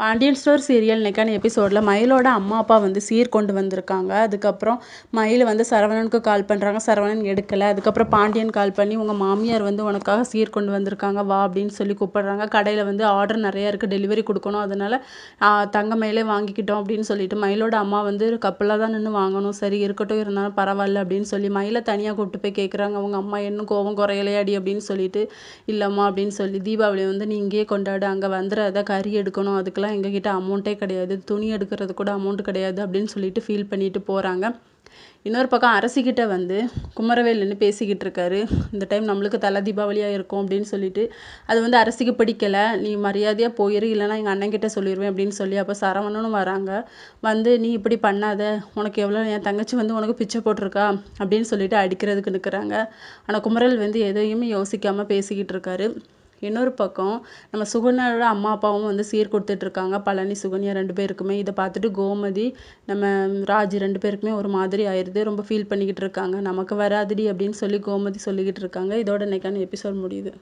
Pandian store serial நிக்கான எபிசோடில் மயிலோட அம்மா அப்பா வந்து சீர் கொண்டு வந்திருக்காங்க. அதுக்கப்புறம் மயில் வந்து சரவணனுக்கு கால் பண்ணுறாங்க சரவணன் எடுக்கலை. அதுக்கப்புறம் பாண்டியன் கால் பண்ணி உங்கள் மாமியார் வந்து உனக்காக சீர் கொண்டு வந்திருக்காங்க. வா அப்படின்னு சொல்லி கூப்பிடுறாங்க. கடையில் வந்து ஆர்டர் நிறையா இருக்குது டெலிவரி கொடுக்கணும். அதனால் தங்க மயிலே வாங்கிக்கிட்டோம் அப்படின்னு சொல்லிட்டு மயிலோட அம்மா வந்து கப்பலாக தான் நின்று வாங்கணும். சரி இருக்கட்டும் இருந்தாலும் பரவாயில்ல அப்படின்னு சொல்லி மயிலை தனியாக கூப்பிட்டு போய் கேட்குறாங்க அவங்க அம்மா இன்னும் கோவம் குறையலையாடி அப்படின்னு சொல்லிட்டு இல்லைம்மா அப்படின்னு சொல்லி தீபாவளி வந்து நீ இங்கேயே கொண்டாடு. அங்கே வந்துடாத. கறி எடுக்கணும். அதுக்கு அதுக்கெலாம் எங்ககிட்ட அமௌண்ட்டே கிடையாது. துணி எடுக்கிறது கூட அமௌண்ட் கிடையாது அப்படின்னு சொல்லிட்டு ஃபீல் பண்ணிட்டு போகிறாங்க இன்னொரு பக்கம் அரசிக்கிட்ட வந்து குமரவேல்னு பேசிக்கிட்டு இருக்காரு. இந்த டைம் நம்மளுக்கு தலை தீபாவளியாக இருக்கும் அப்படின்னு சொல்லிட்டு. அது வந்து அரசிக்கு பிடிக்கலை. நீ மரியாதையாக போயிரு இல்லைனா எங்கள் அண்ணன்கிட்ட சொல்லிடுவேன் அப்படின்னு சொல்லி அப்போ சரவணனும் வராங்க. வந்து நீ இப்படி பண்ணாத. உனக்கு எவ்வளோ என் தங்கச்சி வந்து உனக்கு பிச்சை போட்டிருக்கா? அப்படின்னு சொல்லிட்டு அடிக்கிறதுக்கு நிற்கிறாங்க ஆனால் குமரல் வந்து எதையுமே யோசிக்காமல் பேசிக்கிட்டு இருக்காரு. இன்னொரு பக்கம் நம்ம சுகன்யாவோட அம்மா அப்பாவும் வந்து சீர் கொடுத்துட்ருக்காங்க. பழனி சுகன்யா ரெண்டு பேருக்குமே. இதை பார்த்துட்டு கோமதி நம்ம ராஜ் ரெண்டு பேருக்குமே ஒரு மாதிரி ஆயிடுது ரொம்ப ஃபீல் பண்ணிக்கிட்டு இருக்காங்க நமக்கு வராதுடி அப்படின்னு சொல்லி கோமதி சொல்லிக்கிட்டு இருக்காங்க இதோட இன்னைக்கான எபிசோட் முடியுது.